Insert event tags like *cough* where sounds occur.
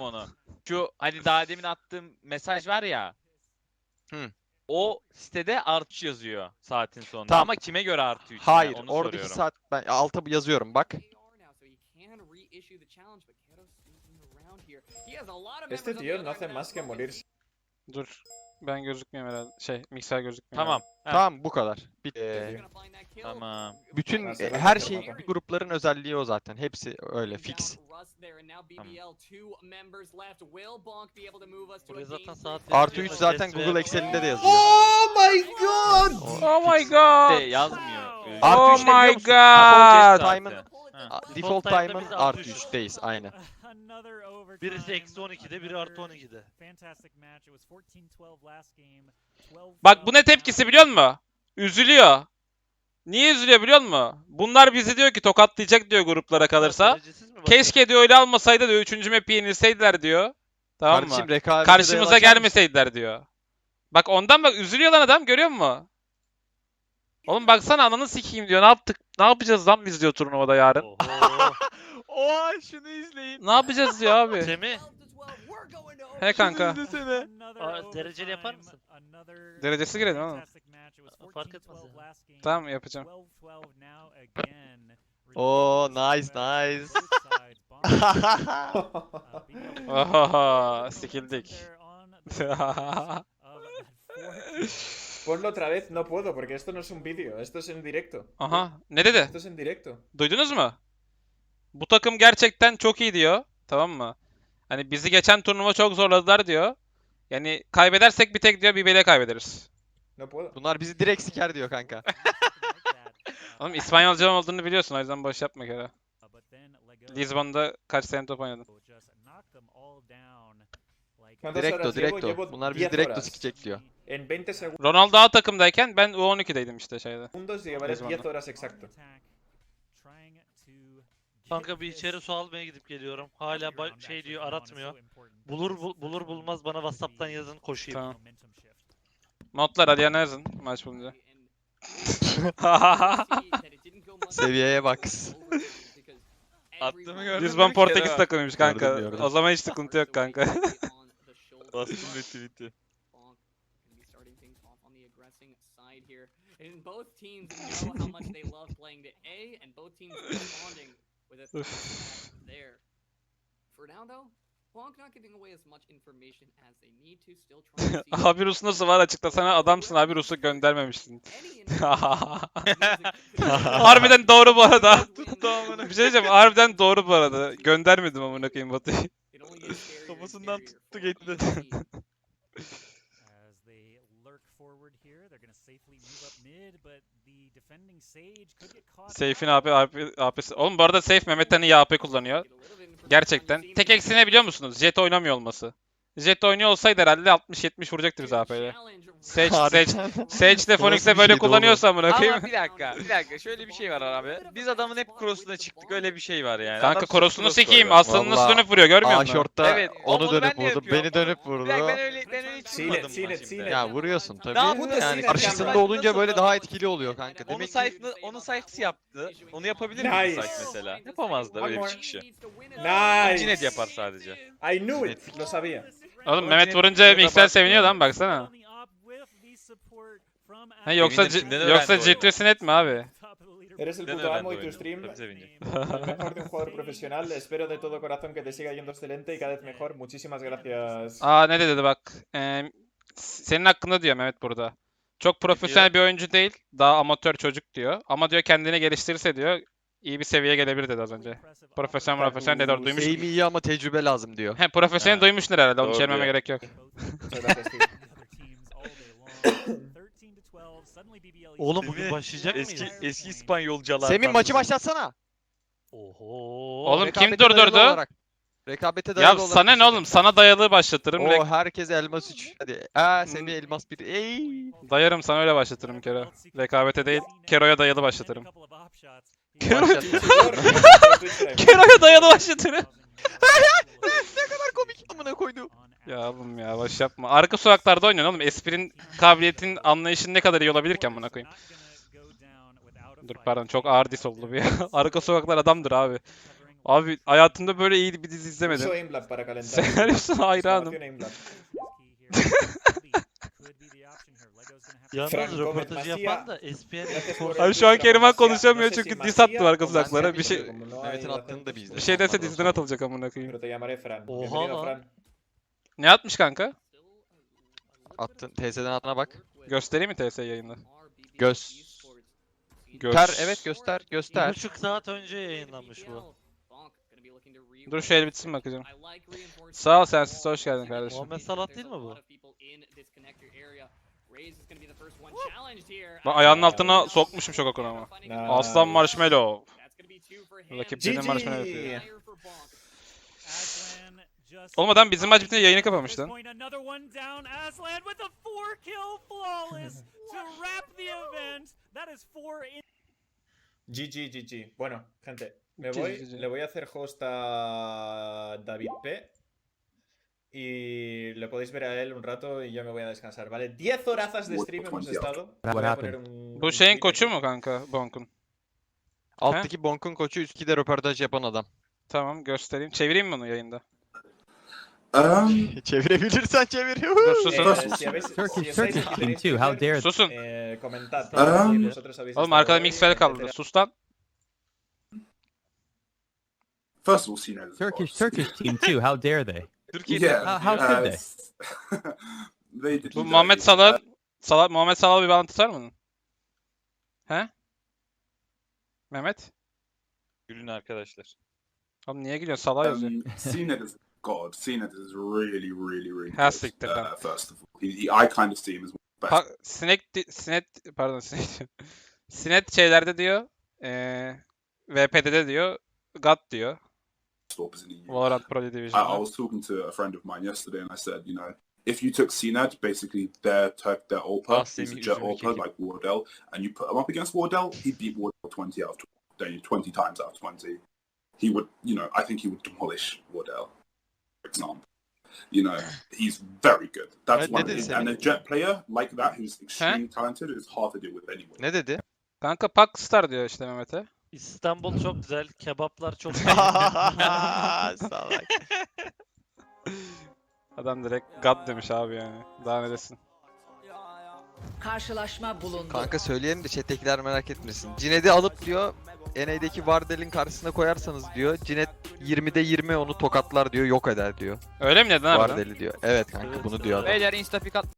onu. Şu hani daha demin attığım mesaj var ya. Hı. O sitede artış yazıyor saatin sonunda. Tamam. Ama kime göre artıyor? işte? Hayır Onu oradaki soruyorum. saat ben alta yazıyorum bak. Este tío no hace más que morirse. Dur. Ben gözükmüyorum herhalde. Şey, mikser gözükmüyor. Tamam. Heh, Tamam bu kadar. Bitti. Tamam. Bütün e, her de şey grupların özelliği o zaten. Hepsi öyle fix. Saat Artı yazıyor. 3 zaten Google Excel'inde de yazıyor. Oh my god! Oh my De god. yazmıyor. Ee, Artı Oh my god. Default time'ın Ha. Default artı artı *laughs* 3'teyiz aynen. Birisi eksi 12'de, biri artı 12'de. Bak bu ne tepkisi biliyor musun? Üzülüyor. Niye üzülüyor biliyor musun? Bunlar bizi diyor ki tokatlayacak diyor gruplara kalırsa. Keşke diyor öyle almasaydı diyor. Üçüncü map'i yenilseydiler diyor. Tamam mı? Kardeşim rekabete Karşımıza mısın? gelmeseydiler diyor. Bak ondan bak üzülüyor lan adam görüyor musun? Oğlum baksana ananı sikeyim diyor. Ne yaptık? Ne yapacağız lan biz diyor turnuvada yarın. Oha *laughs* şunu izleyin. Ne yapacağız diyor abi. Semih, He kanka. İzlesene. Aa, dereceli yapar mısın? Derecesi girelim oğlum. Fark etmez ya. Tamam yapacağım. *laughs* Oo nice nice. *laughs* Ohoho sikildik. Ponlo otra vez, no puedo, porque esto no es un vídeo, esto es en directo. Aha ne dedi? Esto es en directo. Duydunuz mu? Bu takım gerçekten çok iyi diyor. Tamam mı? Hani bizi geçen turnuva çok zorladılar diyor. Yani kaybedersek bir tek diyor BBL kaybederiz. No puedo. Bunlar bizi direkt siker diyor kanka. *laughs* Oğlum İspanyolca olduğunu biliyorsun o yüzden boş yapma kere. Lisbon'da kaç sene top oynadın? ¿Cuántas Direkto direkto. Bunlar bizi 10 direkto sikecek diyor. En 20 segundos Ronaldo A takımdayken ben U12'deydim işte şeyde. llevaré Lisbon'da. 10 horas exacto. kanka bir içeri su almaya gidip geliyorum. Hala şey diyor aratmıyor. Bulur bul- bulur bulmaz bana Whatsapp'tan yazın koşayım. Tamam. Modlar Aliyan'a yazın maç bulunca. *laughs* Seviyeye bak. Attığımı gördün mü? Lisbon Portekiz takımıymış kanka. Gördüm, gördüm. O zaman hiç sıkıntı yok kanka. *laughs* Bastım *laughs* retweet'i. And both teams know how much they love playing to A, and both teams responding with a there. For now, though, Bonk not giving away as much information as they need to, still trying to *laughs* see abi Rus nasıl var açıklasana adamsın abi Rus'u göndermemişsin. any. *laughs* Harbiden doğru bu arada. Bir şey diyeceğim harbiden doğru bu arada. Göndermedim amına koyayım Batı'yı. Kafasından *laughs* tuttu gitti. As they lurk forward here, they're gonna safely move up mid, but the defending Sage could get caught. Safe'in. AP, AP, AP'si. Oğlum bu arada Safe Mehmet'ten iyi AP kullanıyor. Gerçekten. Tek eksi ne biliyor musunuz? Jet oynamıyor olması. Jet oynuyor olsaydı herhalde 60-70 vuracaktı bize AP'yle. Sage, *laughs* Sage, Sage de Bu Phoenix nasıl de bir böyle kullanıyorsa amına koyayım. Ama bir dakika, bir dakika. Şöyle bir şey var abi. Biz adamın hep cross'una çıktık. Öyle bir şey var yani. Kanka Adam korosunu cross sikeyim. koyuyor. Aslanı nasıl Vallahi. dönüp vuruyor görmüyor musun? short'ta Evet, onu onu dönüp de vurdu. yapıyorum. Beni dönüp Bir vurdu. dakika ben öyle, ben öyle hiç Sile, vurmadım sile, buna şimdi. sile. Ya vuruyorsun tabii. Daha bu da yani sinir karşısında yani. olunca böyle daha etkili oluyor kanka. Onun Demek ki sayfını, onun sayfası yaptı. Onu yapabilir miydi Nice. sayf mesela? Yapamazdı öyle bir Nice. çıkışı. Nice. Cinet yapar sadece. I knew it. Lo sabía. Oğlum Mehmet vurunca bak- seviniyor lan baksana. Ha, yoksa Sevindim, kimden öğrendi yoksa o Ciddi Sinet mi abi? Eres el Ya no puto era amo y tu dueño, stream tabii sevinci. *laughs* el mejor de un jugador profesional. Espero de todo corazón que te siga yendo excelente y cada vez mejor. Muchísimas gracias. Aa ne dedi bak. Ee, senin hakkında diyor Mehmet burada. Çok profesyonel bir oyuncu değil. Daha amatör çocuk diyor. Ama diyor kendini geliştirirse diyor iyi bir seviyeye gelebilir dedi az önce. Profesyonel profesyonel dedi orada duymuş. Aim iyi ama tecrübe lazım diyor. He profesyonel duymuşlar herhalde onu Doğru diyor. gerek yok. Oğlum bugün başlayacak Eski mıyız? eski İspanyolcalar. Semih maçı başlatsana. Oho. Oğlum kim Rekabete dayalı durdurdu? olarak. Rekabete dayalı Ya sana ne başlat. oğlum? Sana dayalı başlatırım. Oo Rek- herkes elmas 3. Hadi. Aa Semih elmas 1. Ey. Dayarım sana öyle başlatırım Kero. Rekabete değil, Kero'ya dayalı başlatırım. Live. *laughs* Kero'ya dayalı başlatırım. *laughs* ne kadar komik amına koydu. Ya oğlum ya boş yapma. Arka sokaklarda oynuyorsun oğlum. Esprin kabiliyetin anlayışın ne kadar iyi olabilir ki amına koyayım. Dur pardon çok ağır dis oldu bu ya. *laughs* Arka sokaklar adamdır abi. Abi hayatımda böyle iyi bir dizi izlemedim. aimblat para calentar. Senaryosuna hayranım. *laughs* Yalnız röportajı yapan da SPN Gracias por Abi şu an Keriman konuşamıyor çünkü si diss attı arka. Mancia, Bir şey Mehmet'in attığını da bir izle. bir şey dese diziden atılacak amına koyayım. Pero te llamaré Fran. Oha Bienvenido, lan. Fran. Ne atmış kanka? Attın TS'den atına bak. Göstereyim mi TS yayında? Göz. Göz. Göster evet göster Bir göster. buçuk saat önce yayınlanmış bu. Dur şu el bitsin bakacağım. Sağ ol sensiz hoş geldin kardeşim. Muhammed Salah değil mi bu? Bak ayağının altına sokmuşum şok okunu ama. Aslan Marshmallow. Rakip Rakiplerine marshmallow yapıyor. Olmadan bizim maç bitince yayını kapamıştın. *laughs* GG, GG. Bueno, gente, me voy. GG. Le voy a hacer host a David P. Y lo podéis ver a él un rato y yo me voy a descansar, ¿vale? 10 horazas de stream hemos estado. Bu şeyin koçu mu kanka Bonk'un? Alttaki Bonk'un koçu üstkide röportaj yapan adam. Tamam göstereyim. Çevireyim mi onu yayında? Um, Çevirebilirsen çevir. Dur susun. Si habéis, si Turkish, Turkish team too. How dare Susun. eh, comentad. Um, si vosotros habéis Oğlum estado arkada mixfel kaldı. etcétera. Sus lan. first of all, is Turkish. Turkish team too. How dare they? Türkiye'de. Yeah. How, how could uh, they? *laughs* they did Bu. Muhammed Salah, Salah Muhammed Salah'la bir bağlantı var mı? He? Mehmet? Gülün arkadaşlar. Oğlum niye gülüyorsun? Salah yazıyor. Um, Cena is God. Cena is really, really, really Ha, good. Uh, first of all, he, he, I kind of see him as one of the best. Pa- sinek, di- sinet, pardon diyorum. Sinet şeylerde diyor, eee VP'de de diyor, God diyor. stoppers in the Valorant Pro I, I was talking to a friend of mine yesterday, and I said, you know, if you took CNED, basically their Turk, their Olpa, he's a jet Olpa like Wardell, and you put him up against Wardell, he'd beat Wardell 20 out of 20, 20 times out of 20. He would, you know, I think he would demolish Wardell, example. You know, he's very good. That's Right, one. And a jet player like that who's extremely talented is hard to deal with anyway. Ne dedi? Kanka Pakstar diyor işte Mehmet'e. İstanbul çok güzel, kebaplar çok *laughs* *laughs* Salak. *laughs* Adam direkt God demiş abi yani. Daha ne desin. Karşılaşma bulundu. Kanka söyleyelim de chat'tekiler merak etmesin. Cinet'i alıp diyor NA'deki Vardel'in karşısına koyarsanız diyor Cinet 20'de 20 onu tokatlar diyor yok eder diyor. Öyle mi dedin harbiden? Vardel'i diyor. Evet kanka bunu diyor adam. Beyler insta pick at